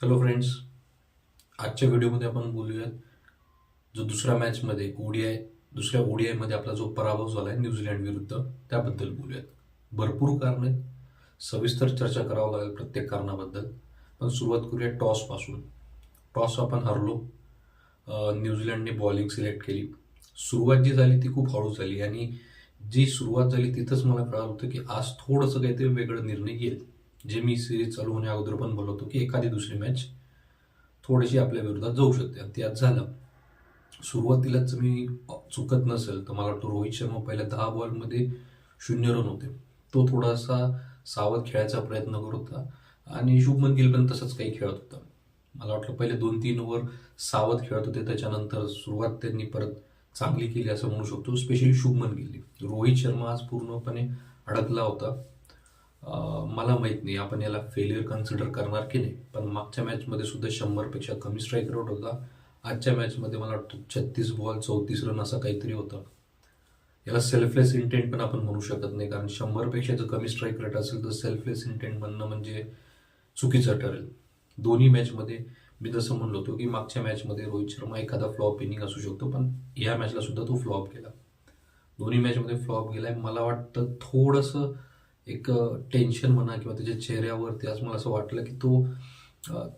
Hello friends आजच्या व्हिडिओमध्ये आपण बोलूयात जो दुसऱ्या मॅचमध्ये ओडीआय दुसऱ्या ओडीआयमध्ये आपला जो पराभव झाला आहे न्यूझीलंड विरुद्ध त्याबद्दल बोलूयात. भरपूर कारण आहेत. सविस्तर चर्चा करावं लागेल प्रत्येक कारणाबद्दल. पण सुरुवात करूया टॉसपासून टॉस आपण हरलो. न्यूझीलंडने बॉलिंग सिलेक्ट केली. सुरुवात जी झाली ती खूप हळू झाली आणि जी सुरुवात झाली तिथंच मला कळालं होतं की आज थोडंसं काहीतरी वेगळं निर्णय घेईल जे मी सिरीज चालू होण्या अगोदर पण बोलत होतो की एखादी दुसरी मॅच थोडीशी आपल्या विरोधात जाऊ शकते. आणि ते झालं सुरुवातीलाच मी चुकत नसेल तर मला वाटतं रोहित शर्मा पहिल्या दहा बॉलमध्ये शून्य रन होते. तो थोडासा सावध खेळायचा प्रयत्न करत होता. आणि शुभमन गिल पण तसंच काही खेळत होता. मला वाटलं पहिले दोन तीन ओव्हर सावध खेळत होते त्याच्यानंतर सुरुवात त्यांनी परत चांगली केली असं म्हणू शकतो स्पेशली शुभमन गिल रोहित शर्मा आज पूर्णपणे अडकला होता. मला माहीत नाही. आपण याला फेल्युअर कन्सिडर करणार की नाही? पण मागच्या मॅचमध्ये सुद्धा शंभरपेक्षा कमी स्ट्राईक रेट होता. आजच्या मॅचमध्ये मला वाटतं छत्तीस बॉल चौतीस रन असं काहीतरी होतं. याला सेल्फलेस इंटेंट पण आपण म्हणू शकत नाही. कारण शंभरपेक्षा जर कमी स्ट्राईक रेट असेल तर सेल्फलेस इंटेंट म्हणणं म्हणजे चुकीचं ठरेल. दोन्ही मॅचमध्ये मी जसं म्हणलो होतो की मागच्या मॅचमध्ये रोहित शर्मा एखादा फ्लॉप इनिंग असू शकतो पण या मॅचला सुद्धा तो फ्लॉप गेला. दोन्ही मॅचमध्ये फ्लॉप गेलाय. मला वाटतं थोडंसं एक टेन्शन म्हणा किंवा त्याच्या चेहऱ्यावरती आज मला असं वाटलं की तो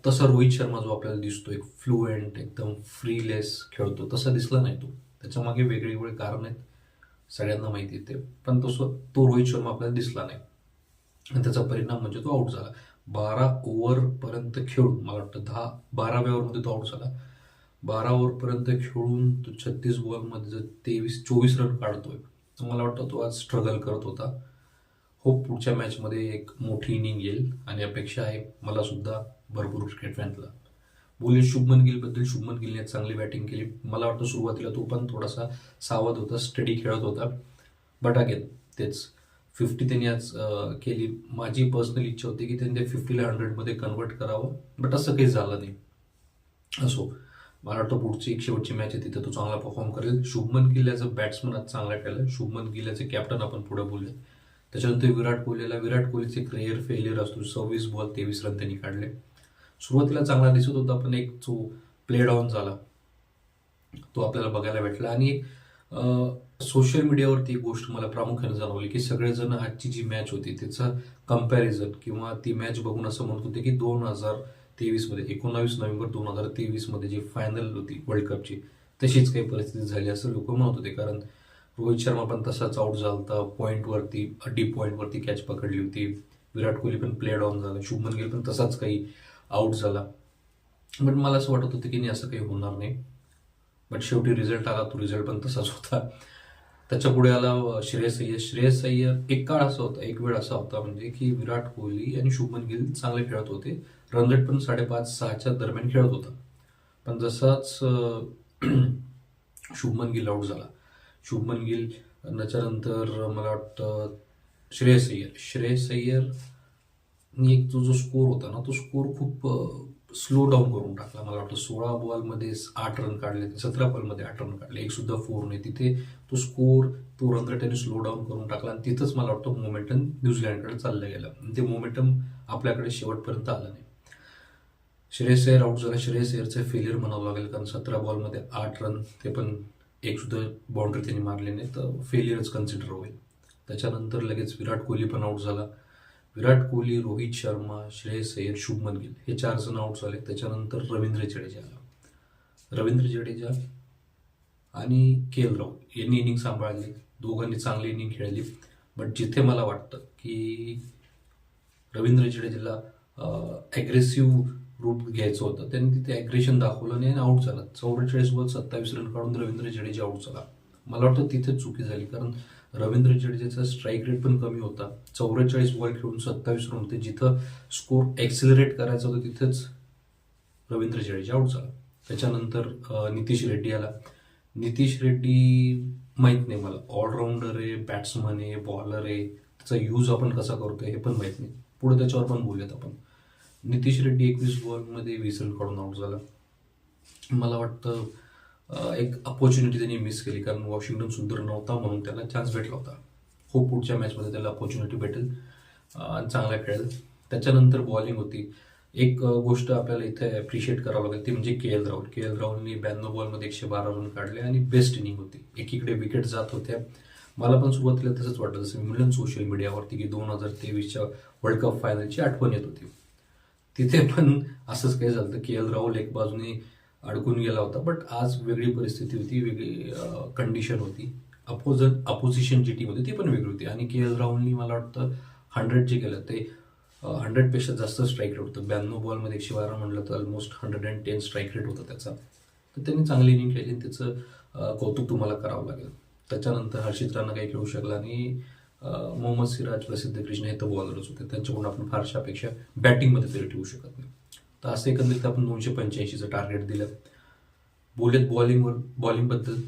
तसा रोहित शर्मा जो आपल्याला दिसतो एक फ्लुएंट एकदम फ्रीलेस खेळतो तसा दिसला नाही तो. त्याच्यामागे वेगळेवेगळे वेगळी वेगळी कारण आहेत सगळ्यांना माहिती येते पण तसं तो रोहित शर्मा आपल्याला दिसला नाही. आणि त्याचा परिणाम म्हणजे तो आउट झाला. बारा ओव्हरपर्यंत खेळून मला वाटतं दहा बाराव्या ओव्हरमध्ये तो आउट झाला. बारा ओव्हरपर्यंत खेळून तो छत्तीस बॉलमध्ये जर तेवीस चोवीस रन काढतोय. तर मला वाटतं तो आज स्ट्रगल करत होता. हो पुढच्या मॅचमध्ये एक मोठी इनिंग येईल आणि अपेक्षा आहे मला सुद्धा भरपूर क्रिकेट फॅनला बोलले शुभमन गिलबद्दल शुभमन गिलने चांगली बॅटिंग केली. मला वाटतं सुरुवातीला तो पण थोडासा सावध होता स्टडी खेळत होता. बट अगेन तेच. फिफ्टी त्यांनी आज केली. माझी पर्सनल इच्छा होती की त्यांनी फिफ्टीला हंड्रेडमध्ये कन्वर्ट करावं. बट असं काही झालं नाही. असो. मला वाटतं पुढची एक शेवटची मॅच आहे तिथे तो चांगला परफॉर्म करेल. Shubman Gill as a batsman आज चांगला खेळला. Shubman Gill as a captain आपण पुढे बोलूया. त्याच्यानंतर विराट कोहलीला विराट कोहलीचे क्रेअर फेलियर असतो सव्वीस बॉल तेवीस रन त्यांनी काढले. सुरुवातीला चांगला दिसत होता पण एक जो प्ले डाऊन झाला तो आपल्याला बघायला भेटला. आणि सोशल मीडियावरती एक गोष्ट मला प्रामुख्याने जाणवली की सगळेजण आजची जी मॅच होती त्याचं कंपॅरिझन किंवा ती मॅच बघून असं म्हणत होते की दोन हजार तेवीसमध्ये एकोणावीस नोव्हेंबर दोन हजार तेवीसमध्ये जी फायनल होती वर्ल्ड कपची तशीच काही परिस्थिती झाली असं लोक म्हणत होते. कारण रोहित शर्मा पण तसाच आउट झाला होता पॉईंटवरती डीप पॉईंटवरती कॅच पकडली होती. विराट कोहली पण प्ले डाऊन झाला. शुभमन गिल पण तसाच काही आउट झाला. बट मला असं वाटत होतं की नाही असं काही होणार नाही. बट शेवटी रिझल्ट आला. तो रिझल्ट पण तसाच होता. त्याच्या पुढे आला श्रेयस अय्यर. श्रेयस अय्यर एक काळ असा होता एक वेळ असा होता म्हणजे की विराट कोहली आणि शुभमन गिल चांगले खेळत होते. रनरेट पण साडेपाच सहाच्या दरम्यान खेळत होता. पण जसाच शुभमन गिल आउट झाला. शुभमन गिल त्याच्यानंतर मला वाटतं श्रेयस अय्यर. श्रेयस अय्यर एक तो जो स्कोर होता ना तो स्कोर खूप स्लो डाऊन करून टाकला. मला वाटतं सोळा बॉलमध्ये आठ रन काढले सतरा बॉलमध्ये आठ रन काढले. एक सुद्धा फोर नाही. तिथे तो स्कोर तो रन त्याने स्लो डाऊन करून टाकला आणि तिथंच मला वाटतं मोमेंटम न्यूझीलंडकडे चाललं गेलं. ते मोमेंटम आपल्याकडे शेवटपर्यंत आलं नाही. श्रेयस अय्यर आउट झाला. श्रेयस अय्यरचं फेलियर म्हणावं लागेल कारण सतरा बॉलमध्ये आठ रन ते पण एकसुद्धा बाउंड्री त्यांनी मारली नाही तर फेलियरच कन्सिडर होईल. त्याच्यानंतर लगेच विराट कोहली पण आउट झाला. विराट कोहली रोहित शर्मा श्रेयस अय्यर शुभमन गिल हे चार जण आउट झाले. त्याच्यानंतर रवींद्र जडेजा आला रवींद्र जडेजा आणि के एल राहुल यांनी इनिंग सांभाळली. दोघांनी चांगली इनिंग खेळली. बट जिथे मला वाटतं की रवींद्र जडेजाला ॲग्रेसिव्ह रूट घ्यायचं होतं. त्यांनी तिथे ॲग्रेशन दाखवलं नाही आणि आउट झाला. चौवेचाळीस बॉल सत्तावीस रन काढून रवींद्र जडेजा आउट झाला. मला वाटतं तिथेच चुकी झाली कारण रवींद्र जडेजाचा स्ट्राईक रेट पण कमी होता. चौवेचाळीस बॉल खेळून सत्तावीस रन होते. जिथं स्कोर ॲक्सिलरेट करायचा होता तिथेच रवींद्र जडेजा आउट झाला. त्याच्यानंतर नितीश रेड्डी आला. नितीश रेड्डी माहीत नाही मला. ऑलराऊंडर आहे बॅट्समन आहे बॉलर आहे. त्याचा यूज आपण कसा करतोय हे पण माहीत नाही. पुढे त्याच्यावर पण बोलूयात आपण. नितीश रेड्डी एकवीस बॉलमध्ये वीस रन काढून आउट झाला. मला वाटतं एक अपॉर्च्युनिटी त्यांनी मिस केली कारण वॉशिंग्टन सुंदर नव्हता म्हणून त्याला चान्स भेटला होता. हो पुढच्या मॅचमध्ये त्याला अपॉर्च्युनिटी भेटेल आणि चांगला खेळेल. त्याच्यानंतर बॉलिंग होती. एक गोष्ट आपल्याला इथे ॲप्रिशिएट करावं लागेल ती म्हणजे K L Rahul. K L राहुलने ब्याण्णव बॉलमध्ये एकशे बारा रन काढले आणि बेस्ट इनिंग होती. एकीकडे विकेट जात होत्या. मला पण सुरुवातीला तसंच वाटलं जसं मी म्हणलं सोशल मीडियावरती की दोन हजार तेवीसच्या वर्ल्ड कप फायनलची आठवण येत होती. तिथे पण असंच काही झालं के एल राहुल एक बाजूने अडकून गेला होता. बट आज वेगळी परिस्थिती होती वेगळी कंडिशन होती. अपोजन अपोजिशन जी टीम होती ती पण वेगळी होती. आणि के एल राहुलनी मला वाटतं हंड्रेड जे केलं ते हंड्रेडपेक्षा जास्त स्ट्राईक रेट होतं. ब्याण्णव बॉलमध्ये एकशे बारा म्हणलं तर almost hundred and ten strike rate होता त्याचा. तर त्यांनी चांगली इनिंग खेळली आणि त्याचं कौतुक तुम्हाला करावं लागेल. त्याच्यानंतर हर्षित राणा काही खेळू शकला आणि मोहम्मद सिराज प्रसिद्ध कृष्ण हे तर बॉलरच होते. त्यांच्याकडून आपण फारशा अपेक्षा बॅटिंगमध्ये तरी ठेवू शकत नाही. तर असं एकंदरीत आपण दोनशे पंच्याऐंशीचं टार्गेट दिलं. बोलत बॉलिंगवर बॉलिंगबद्दल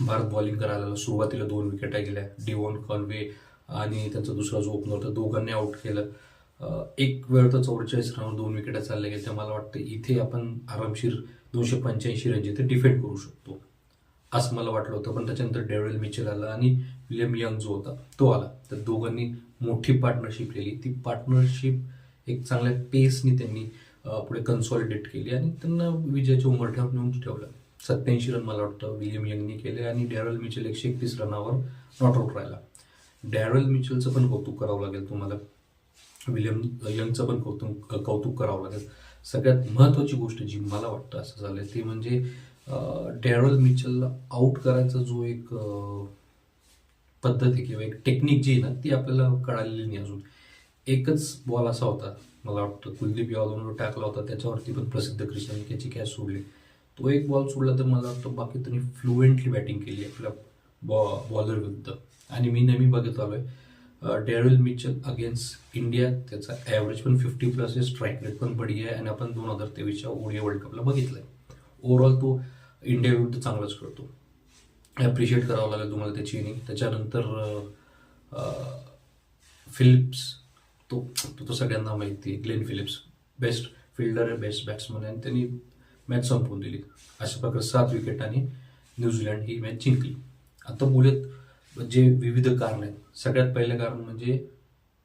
भारत बॉलिंग करायला सुरुवातीला दोन विकेटा गेल्या डिवॉन कॉनवे आणि त्यांचा दुसरा जो ओपनर होता दोघांनी आउट केलं. एक वेळ तर चौवेचाळीस रनवर दोन विकेटा चालल्या गेल्या तर मला वाटतं इथे आपण आरामशीर दोनशे पंच्याऐंशी रन जिथे डिफेंड करू शकतो. असं मला वाटलं होतं. पण त्याच्यानंतर डेव्हिल मिचेल आला आणि विलियम यंग जो होता तो आला. तर दोघांनी मोठी पार्टनरशिप केली. ती पार्टनरशिप एक चांगल्या पेसनी त्यांनी पुढे कन्सॉलिडेट केली आणि त्यांना विजयाच्या उमरठ्यावर नेऊन ठेवलं. सत्याऐंशी रन मला वाटतं विलियम यंगनी केले आणि डॅरल मिचेल एकशे एकतीस रनावर नॉट आउट राहिला. डॅरल मिचेलचं पण कौतुक करावं लागेल तुम्हाला. विलियम यंगचं पण कौतुक कौतुक करावं लागेल. सगळ्यात महत्त्वाची गोष्ट जी मला वाटतं असं झालं ते म्हणजे डॅरल मिचलला आउट करायचा जो एक पद्धत आहे किंवा एक टेक्निक जी आहे ना ती आपल्याला कळालेली नाही अजून. एकच बॉल असा होता मला वाटतं कुलदीप यादवनं टाकला होता त्याच्यावरती पण प्रसिद्ध कृष्णाने त्याची कॅच सोडली. तो एक बॉल सोडला तर मला वाटतं बाकी त्यांनी फ्लुएंटली बॅटिंग केली आपल्या बॉ बॉलर विरुद्ध. आणि मी नेहमी बघत आहे डेअरउल मिचल अगेन्स्ट इंडिया त्याचा ॲव्हरेज पण फिफ्टी प्लस आहे स्ट्राईक रेट पण बढी आहे आणि आपण दोन हजार तेवीसच्या ओडिया वर्ल्ड कपला बघितलंय. ओव्हरऑल तो इंडिया तर चांगलाच करतो ॲप्रिशिएट करावं लागेल तुम्हाला त्याची इनिंग त्याच्यानंतर फिलिप्स तो तो तर सगळ्यांना माहिती आहे. ग्लेन फिलिप्स बेस्ट फिल्डर आहे बेस्ट बॅट्समन आहे आणि त्यांनी मॅच संपवून दिली. अशा प्रकारे सात विकेटांनी न्यूझीलंड ही मॅच जिंकली. आता बोलत जे विविध कारण आहेत. सगळ्यात पहिलं कारण म्हणजे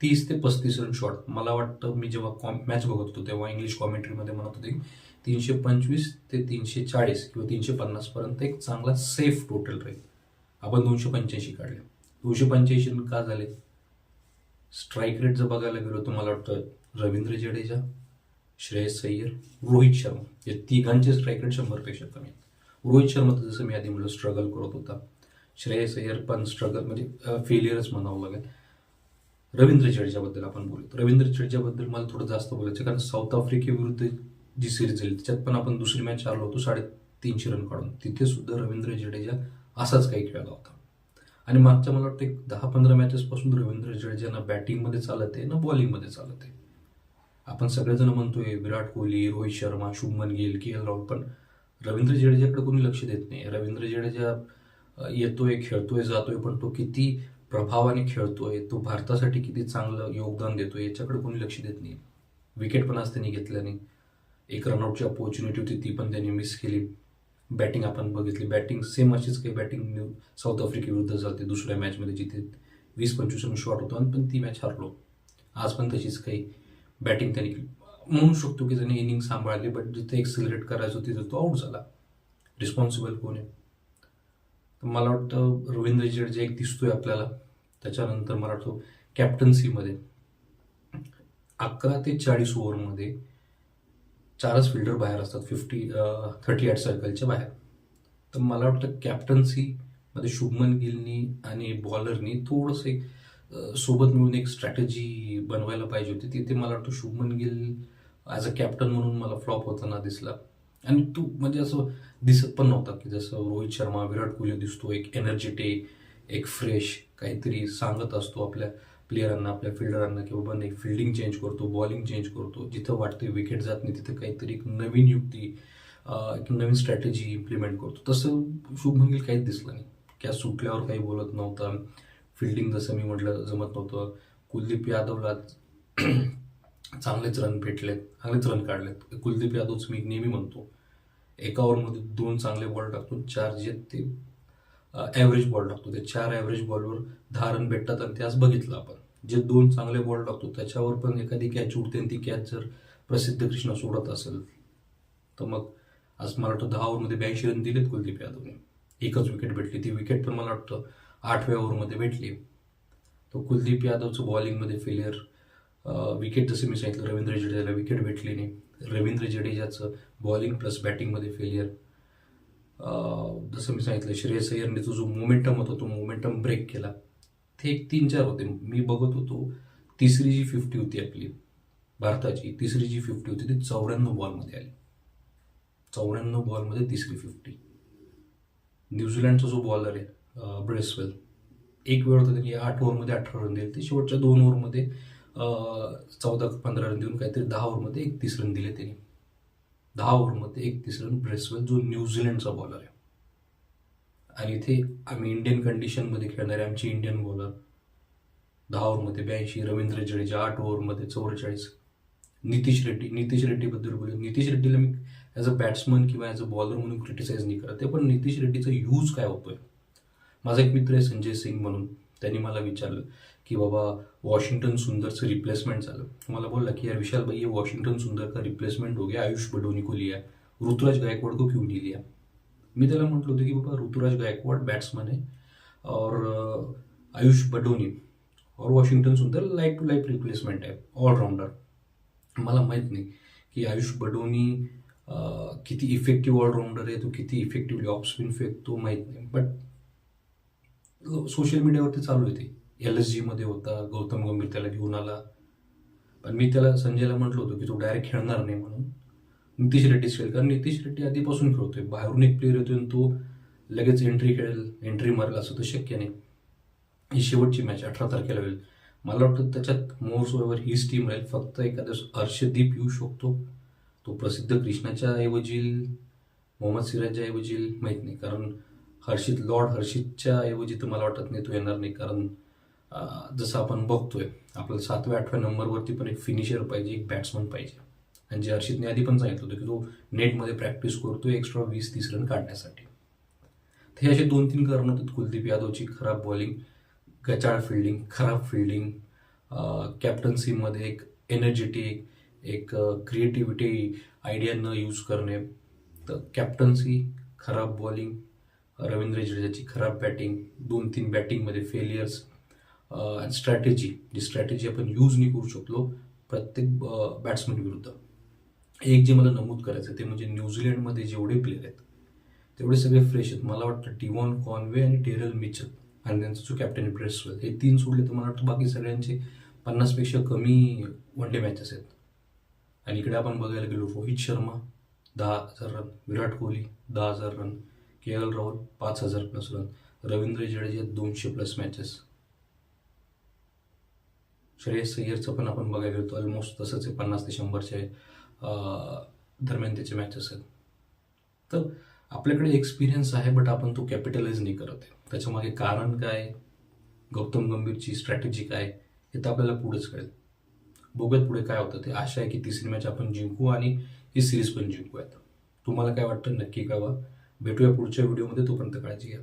तीस ते पस्तीस रन शॉट मला वाटतं मी जेव्हा कॉम मॅच बघत होतो तेव्हा इंग्लिश कॉमेंट्रीमध्ये म्हणत होते तीनशे पंचवीस ते तीनशे चाळीस किंवा तीनशे पन्नासपर्यंत एक चांगला सेफ टोटल राहील आपण दोनशे पंच्याऐंशी काढले. दोनशे पंच्याऐंशी का झाले? स्ट्राईक रेट जर बघायला गेलो तर मला वाटतं रवींद्र जडेजा श्रेयस अय्यर रोहित शर्मा या तिघांचे स्ट्राईक रेट शंभरपेक्षा कमी आहेत. रोहित शर्मा तर जसं मी आधी म्हणलं स्ट्रगल करत होता. श्रेयस अय्यर पण स्ट्रगल म्हणजे फेलियरच म्हणावं लागेल. रवींद्र जडेजाबद्दल आपण बोलतो रवींद्र जडेजाबद्दल मला थोडं जास्त बोलायचं कारण साऊथ आफ्रिकेविरुद्ध जी सिरीज झाली त्याच्यात पण आपण दुसरी मॅच हारलो होतो साडेतीनशे रन काढून. तिथे सुद्धा रवींद्र जडेजा असाच काही खेळला होता. आणि मागच्या मला वाटतं एक दहा पंधरा मॅचेसपासून रवींद्र जडेजा ना बॅटिंगमध्ये चालत आहे ना बॉलिंगमध्ये चालत आहे. आपण सगळेजण म्हणतोय विराट कोहली रोहित शर्मा शुभमन गिल के एल राहुल पण रवींद्र जडेजाकडे कोणी लक्ष देत नाही. रवींद्र जडेजा येतोय खेळतोय जातोय पण तो किती प्रभावाने खेळतोय तो भारतासाठी किती चांगलं योगदान देतोय याच्याकडे कोणी लक्ष देत नाही. विकेट पण आज त्यांनी घेतल्या नाही. एक रनआउटची अपॉर्च्युनिटी होती ती पण त्यांनी मिस केली. बॅटिंग आपण बघितली. बॅटिंग सेम अशीच काही बॅटिंग साऊथ आफ्रिकेविरुद्ध झाली दुसऱ्या मॅचमध्ये जिथे वीस पंचवीस रन शॉट होतो आणि पण ती मॅच हरलो. आज पण तशीच काही बॅटिंग त्यांनी म्हणू शकतो की त्यांनी इनिंग सांभाळली बट जिथे एक्सिलरेट करायचं होती तिथे तो आउट झाला. रिस्पॉन्सिबल कोण आहे? तर मला वाटतं रवींद्र जडेजा एक दिसतोय आपल्याला. त्याच्यानंतर मला वाटतं कॅप्टन्सीमध्ये अकरा ते चाळीस ओव्हरमध्ये चारच फिल्डर बाहेर असतात. फिफ्टी थर्टी ॲट सर्कलच्या बाहेर. तर मला वाटतं कॅप्टन्सीमध्ये शुभमन गिलनी आणि बॉलरनी थोडंसं एक सोबत मिळून एक स्ट्रॅटेजी बनवायला पाहिजे होती. तिथे मला वाटतं Shubman Gill as a captain म्हणून मला फ्लॉप होताना दिसला. आणि तू म्हणजे असं दिसत पण नव्हता की जसं रोहित शर्मा विराट कोहली दिसतो. एक एनर्जेटिक एक फ्रेश काहीतरी सांगत असतो आपल्या प्लेयरांना आपल्या फिल्डरांना की बाबा नाही फिल्डिंग चेंज करतो बॉलिंग चेंज करतो जिथं वाटते विकेट जात नाही तिथं काहीतरी एक नवीन युक्ती एक नवीन स्ट्रॅटेजी इम्प्लिमेंट करतो. तसं शुभमन गिल काहीच दिसलं नाही. कॅच सुटल्यावर काही बोलत नव्हता. फिल्डिंग जसं मी म्हटलं जमत नव्हतं. कुलदीप यादवला चांगलेच रन भेटलेत चांगलेच रन काढलेत. कुलदीप यादवच मी नेहमी म्हणतो एका ओव्हरमध्ये दोन चांगले बॉल टाकतो चार जे ते ॲव्हरेज बॉल टाकतो. ते चार ॲव्हरेज बॉलवर दहा रन भेटतात आणि ते आज बघितलं आपण. जे दोन चांगले बॉल टाकतो त्याच्यावर पण एखादी कॅच उडते आणि ती कॅच जर प्रसिद्ध कृष्णा सोडत असेल तर मग आज मला वाटतं दहा ओव्हरमध्ये ब्याऐंशी रन दिलेत कुलदीप यादवने. एकच विकेट भेटली. ती विकेट पण मला वाटतं आठव्या ओव्हरमध्ये भेटली. तो कुलदीप यादवचं बॉलिंगमध्ये फेलियर विकेट जसं मी सांगितलं रवींद्र जडेजाला विकेट भेटली नाही. रवींद्र जडेजाचं बॉलिंग प्लस बॅटिंगमध्ये फेलियर जसं मी सांगितलं श्रेयस अय्यरने तो जो मोमेंटम होता तो मोमेंटम ब्रेक केला. ते एक तीन चार होते. मी बघत होतो तिसरी जी फिफ्टी होती आपली भारताची तिसरी जी फिफ्टी होती ती चौऱ्याण्णव बॉलमध्ये आली. चौऱ्याण्णव बॉलमध्ये तिसरी फिफ्टी न्यूझीलंडचा जो बॉलर आहे ब्रेसवेल एक वेळ होता त्यांनी आठ ओव्हरमध्ये अठरा रन दिले. ते शेवटच्या दोन ओव्हरमध्ये चौदा पंधरा रन देऊन काहीतरी दहा ओव्हरमध्ये एकतीस रन दिले त्यांनी. दहा ओव्हरमध्ये एकतीस रन ब्रेसवेल जो न्यूझीलंडचा बॉलर आहे. आणि इथे आम्ही इंडियन कंडिशनमध्ये खेळणारे आमचे इंडियन बॉलर दहा ओव्हरमध्ये ब्याऐंशी रवींद्र जडेजा आठ ओव्हरमध्ये चौवेचाळीस नितीश रेड्डी नितीश रेड्डीबद्दल बोलू नितीश रेड्डीला मी ॲज अ बॅट्समन किंवा ॲज अ बॉलर म्हणून क्रिटिसाइज नाही करत ते पण नितीश रेड्डीचा यूज काय होतोय? माझा एक मित्र आहे संजय सिंग म्हणून. त्यांनी मला विचारलं की बाबा वॉशिंग्टन सुंदरचं रिप्लेसमेंट झालं. मला बोलला की यार विशाल भाई ये वॉशिंग्टन सुंदर का रिप्लेसमेंट हो गया. आयुष बडोनी को लिया ऋतुराज गायकवाड को क्यों नहीं लिया? मी त्याला म्हटलं होतं की बाबा ऋतुराज गायकवाड बॅट्समन आहे. और आयुष बडोनी और Washington Sundar life to life replacement आहे. ऑलराऊंडर मला माहीत नाही की आयुष बडोनी किती इफेक्टिव्ह ऑलराऊंडर आहे तो किती इफेक्टिव्हली ऑफ स्पिन फेकतो माहीत नाही. बट सोशल मीडियावरती चालू आहे ते. एल एस जीमध्ये होता गौतम गंभीर त्याला घेऊन आला. पण मी त्याला संजयला म्हटलं होतं की तो डायरेक्ट खेळणार नाही म्हणून. नितीश रेड्डीच खेळ कारण नितीश रेड्डी आधीपासून खेळतोय. बाहेरून एक प्लेअर येतोय आणि तो लगेच एंट्री खेळेल एंट्री मारेल असं तर शक्य नाही. ही शेवटची मॅच अठरा तारखेला होईल. मला वाटतं त्याच्यात मोर्स ओव्हर हीच टीम राहील. फक्त एखाद्या हर्षदीप येऊ शकतो. तो प्रसिद्ध कृष्णाच्या ऐवजी मोहम्मद सिराजच्या ऐवजी माहीत नाही. कारण हर्षित लॉर्ड हर्षितच्या ऐवजी तर मला वाटत नाही तो येणार नाही. कारण जसं आपण बघतोय आपल्याला सातव्या आठव्या नंबरवरती पण एक फिनिशर पाहिजे एक बॅट्समन पाहिजे. आणि जे हर्षितने आधी पण सांगितलं होतं की तो नेटमध्ये प्रॅक्टिस करतो एक्स्ट्रा वीस तीस रन काढण्यासाठी. तर हे असे दोन तीन कारणं होतात. कुलदीप यादवची खराब बॉलिंग गचाळ फिल्डिंग खराब फिल्डिंग कॅप्टन्सीमध्ये एक एनर्जेटिक एक क्रिएटिव्हिटी आयडिया न यूज करणे. तर कॅप्टन्सी खराब बॉलिंग रवींद्र जडेजाची खराब बॅटिंग दोन तीन बॅटिंगमध्ये फेलियर्स स्ट्रॅटेजी जी स्ट्रॅटेजी आपण यूज नाही करू शकलो प्रत्येक बॅट्समन विरुद्ध. एक जे मला नमूद करायचं ते म्हणजे न्यूझीलंडमध्ये जेवढे प्लेयर आहेत तेवढे सगळे फ्रेश आहेत. मला वाटतं टिवॉन कॉनवे आणि टेरल मिचल आणि त्यांचा जो कॅप्टन ब्रेसवेल हे तीन सोडले तर मला वाटतं बाकी सगळ्यांचे पन्नासपेक्षा कमी वन डे मॅचेस आहेत. आणि इकडे आपण बघायला गेलो रोहित शर्मा दहा हजार रन विराट कोहली दहा हजार रन के एल राहुल पाच हजार प्लस रन रवींद्र जडेजा दोनशे प्लस मॅचेस श्रेयस सय्यरचं पण आपण बघायला गेलो ऑलमोस्ट तसंच आहे पन्नास ते शंभरचे दरम्यान त्याचे मॅचेस आहेत. तर आपल्याकडे एक्सपिरियन्स आहे बट आपण तो कॅपिटलाइज नाही करत आहे. त्याच्यामागे कारण काय? गौतम गंभीरची स्ट्रॅटेजी काय? हे तर आपल्याला पुढेच कळेल. बघूयात पुढे काय होतं ते. आशा आहे की तिसरी मॅच आपण जिंकू आणि ही सिरीज पण जिंकूयात. तुम्हाला काय वाटतं? नक्की कळवा. भेटूया पुढच्या व्हिडिओमध्ये तोपर्यंत काळजी घ्या.